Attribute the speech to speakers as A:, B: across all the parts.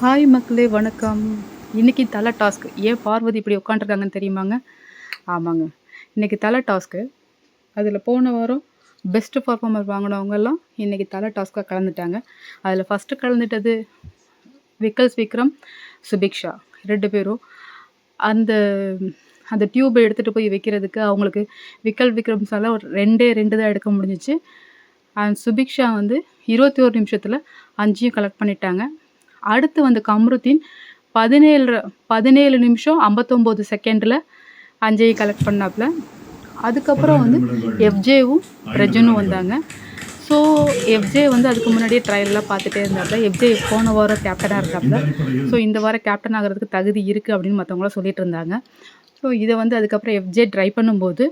A: Hi மக்களே வணக்கம். இன்றைக்கி தலை டாஸ்க். ஏன் பார்வதி இப்படி உட்காண்ட்ருக்காங்கன்னு தெரியுமாங்க? ஆமாங்க. இன்றைக்கி தலை டாஸ்க்கு அதில் போன வாரம் பெஸ்ட்டு பர்ஃபார்மர் வாங்கினவங்கெல்லாம் இன்றைக்கி தலை டாஸ்க்காக கலந்துட்டாங்க. அதில் ஃபஸ்ட்டு கலந்துட்டது விக்கல்ஸ் விக்ரம் சுபிக்ஷா ரெண்டு பேரும். அந்த அந்த டியூபை எடுத்துகிட்டு போய் வைக்கிறதுக்கு அவங்களுக்கு விக்கல் விக்ரம்ஸால் ஒரு ரெண்டே ரெண்டு தான் எடுக்க முடிஞ்சிச்சு. அண்ட் சுபிக்ஷா வந்து இருபத்தி ஒரு நிமிஷத்தில் அஞ்சையும் கலெக்ட் பண்ணிட்டாங்க. அடுத்து வந்து கம்ருத்தீன் பதினேழு பதினேழு நிமிஷம் ஐம்பத்தொம்போது செகண்டில் அஞ்சையும் கலெக்ட் பண்ணாப்புல. அதுக்கப்புறம் வந்து எஃப்ஜேவும் பிரஜனும் வந்தாங்க. ஸோ எஃப்ஜே வந்து அதுக்கு முன்னாடியே ட்ரையல்லாம் பார்த்துட்டே இருந்தாப்புல. எஃப்ஜே போன வாரம் கேப்டனாக இருந்தாப்புல. ஸோ இந்த வாரம் கேப்டன் ஆகிறதுக்கு தகுதி இருக்குது அப்படின்னு மற்றவங்களாம் சொல்லிட்டு இருந்தாங்க. ஸோ இதை வந்து அதுக்கப்புறம் எஃப்ஜே ட்ரை பண்ணும்போது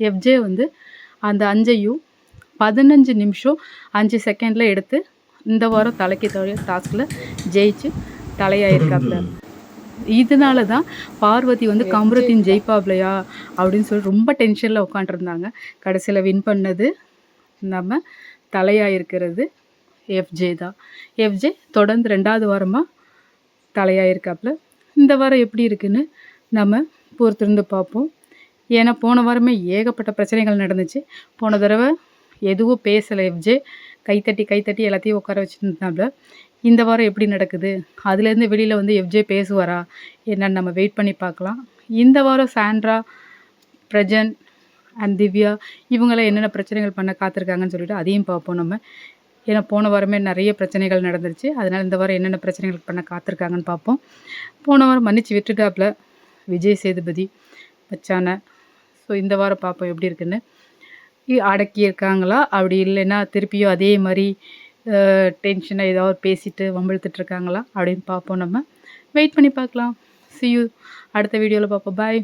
A: எஃப்ஜே வந்து அந்த அஞ்சையும் பதினஞ்சு நிமிஷம் அஞ்சு செகண்டில் எடுத்து இந்த வாரம் தலைக்கு தலை டாஸ்கில் ஜெயிச்சு தலையாயிருக்காப்புல இதனால தான் பார்வதி வந்து கமருத்தீன் ஜெயிப்பாப்லையா அப்படின்னு சொல்லி ரொம்ப டென்ஷனில் உட்காண்ட்ருந்தாங்க கடைசியில் வின் பண்ணது நம்ம தலையாயிருக்கிறது எஃப்ஜே தான். எஃப்ஜே தொடர்ந்து ரெண்டாவது வாரமாக தலையாயிருக்காப்புல இந்த வாரம் எப்படி இருக்குன்னு நம்ம பொறுத்திருந்து பார்ப்போம். ஏன்னா போன வாரமே ஏகப்பட்ட பிரச்சனைகள் நடந்துச்சு. போன தடவை எதுவும் பேசலை எஃப்ஜே கைத்தட்டி கைத்தட்டி எல்லாத்தையும் உட்கார வச்சுட்டு இருந்தாப்புல இந்த வாரம் எப்படி நடக்குது? அதுலேருந்து வெளியில் வந்து எஃப்ஜே பேசுவாரா? என்னன்னு நம்ம வெயிட் பண்ணி பார்க்கலாம். இந்த வாரம் சாண்ட்ரா பிரஜன் அண்ட் திவ்யா இவங்களாம் என்னென்ன பிரச்சனைகள் பண்ண காத்திருக்காங்கன்னு சொல்லிட்டு அதையும் பார்ப்போம் நம்ம. ஏன்னா போன வாரமே நிறைய பிரச்சனைகள் நடந்துருச்சு. அதனால் இந்த வாரம் என்னென்ன பிரச்சனைகள் பண்ண காத்திருக்காங்கன்னு பார்ப்போம். போன வாரம் மன்னிச்சு விட்டுட்டாப்புல விஜய் சேதுபதி மச்சானை. ஸோ இந்த வாரம் பார்ப்போம் எப்படி இருக்குன்னு. அடக்கியிருக்காங்களா? அப்படி இல்லைன்னா திருப்பியும் அதே மாதிரி டென்ஷனாக ஏதாவது பேசிட்டு வம்பிழுத்துட்டு இருக்காங்களா அப்படின்னு பார்ப்போம் நம்ம. வெயிட் பண்ணி பார்க்கலாம். சி யூ அடுத்த வீடியோவில் பார்ப்போம். பாய்